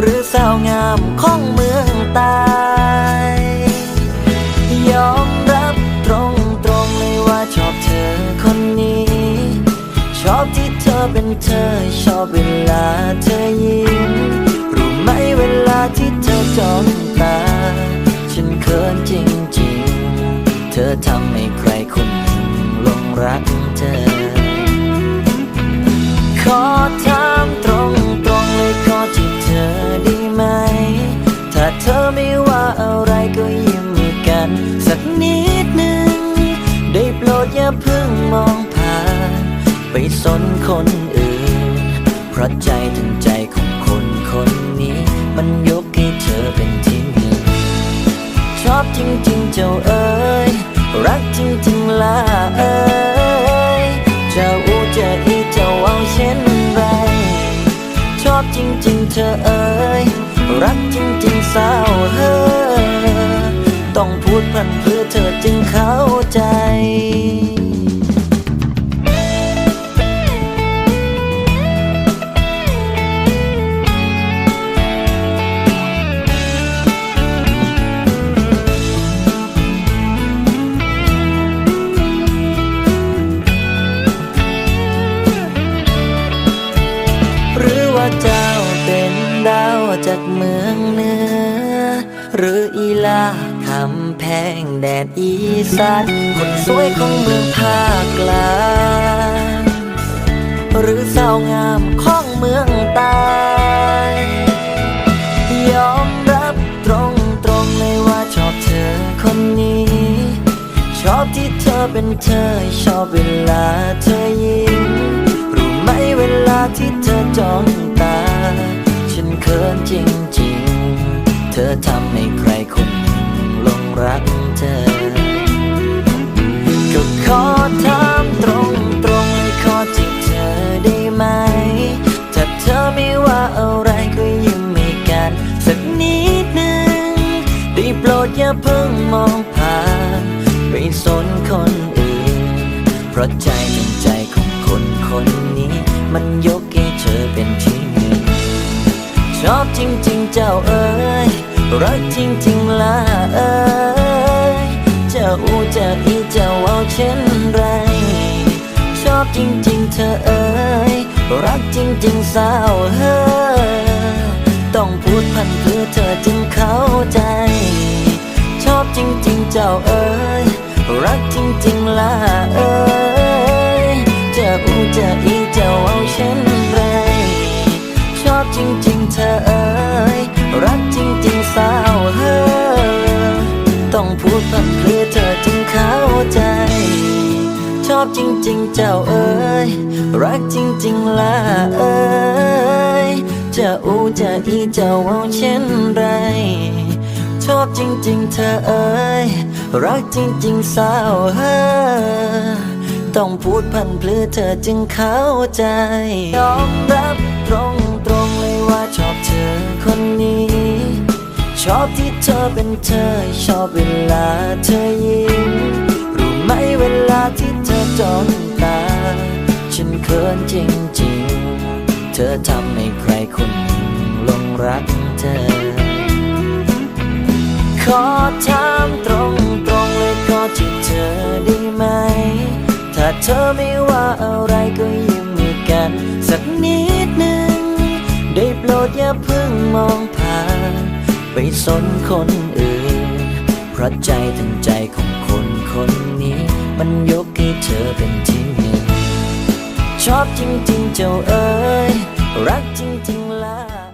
หรือสาวงามของเมืองต้ยอมรับตรงตรงๆเลยว่าชอบเธอคนนี้ ชอบที่เธอเป็นเธอ ชอบเวลาเธอยิ้มรู้ไหมเวลาที่เธอจ้องตา ฉันเขินจริงๆ เธอทำให้ใครคนหนึ่งหลงรักเธอ ขอถาม ดอย่าเพิ่งมองผ่าน ไปสนคนอื่น เพราะใจถึงใจของคนคนนี้ มันยกให้เธอเป็นที่หนึ่งชอบจริงๆเจ้าเอ๋ยรักจริงๆล่ะเอ๋ยจะอูจะอีจะเอาเช่นไร ชอบจริงๆเธอเอ๋ยรักจริงๆสาวเฮ้อต้องพูดพันพื จากเมืองเหนือหรืออีลาคำแพงแดดอีสานคนสวยของเมืองภาคกลางหรือสาวงามของเมืองใต้ยอมรับตรงตรงๆเลยว่าชอบเธอคนนี้ ชอบที่เธอเป็นเธอชอบเวลาเธอยิ้มรู้ไหมเวลาที่เธอจ้อง ธอทำให้ใครคนหนึ่งหลงรักเธอ ก็ขอถามตรงตรงๆขอที่เธอได้ไหม ถ้าเธอไม่ว่าอะไรก็ยิ้มให้กัน สักนิดหนึ่งได้โปรดอย่าเพิ่งมองผ่านไปสนคนอื่น เพราะใจเป็นใจของคนคนนี้ มันยกให้เธอเป็นที่หนึ่งชอบจริงๆเจ้าเอ๋ย รักจริงๆล่ะเอ้ยเจ้าอูจะอีจ้าเอาเช่นไร ชอบจริงๆเธอเอ้ยรักจริงๆสาวเฮ้อต้องพูดพัน พูดพันเพื่อเธอจึงเข้าใจ ชอบจริง ๆ เจ้าเอ๋ยรักจริง ๆล่ะเอ๋ยจะอูจะอีเจ้าเอาเช่นไร ชอบจริง ๆ เธอเอ๋ยรักจริง ๆสาวเฮ้อต้องพูดพันเพลือเธอจึงเข้าใจยอมรับตรงตรงๆเลยว่าชอบเธอ ชอบที่เธอเป็นเธอ ชอบเวลาเธอยิ้ม รู้ไหมเวลาที่เธอจ้องตา ฉันเขินจริงๆ เธอทำให้ใครคนหนึ่งลงรักเธอ ขอถามตรงตรงๆเลยขอที่เธอได้ไหม ถ้าเธอไม่ว่าอะไรก็ยิ้มให้กัน สักนิดหนึ่งได้โปรดอย่าเพิ่งมอง ไปสนคนอื่น เพราะใจถึงใจของคนคนนี้ มันยกให้เธอเป็นที่หนึ่งชอบจริงๆเจ้าเอ๋ยรักจริงๆล่ะ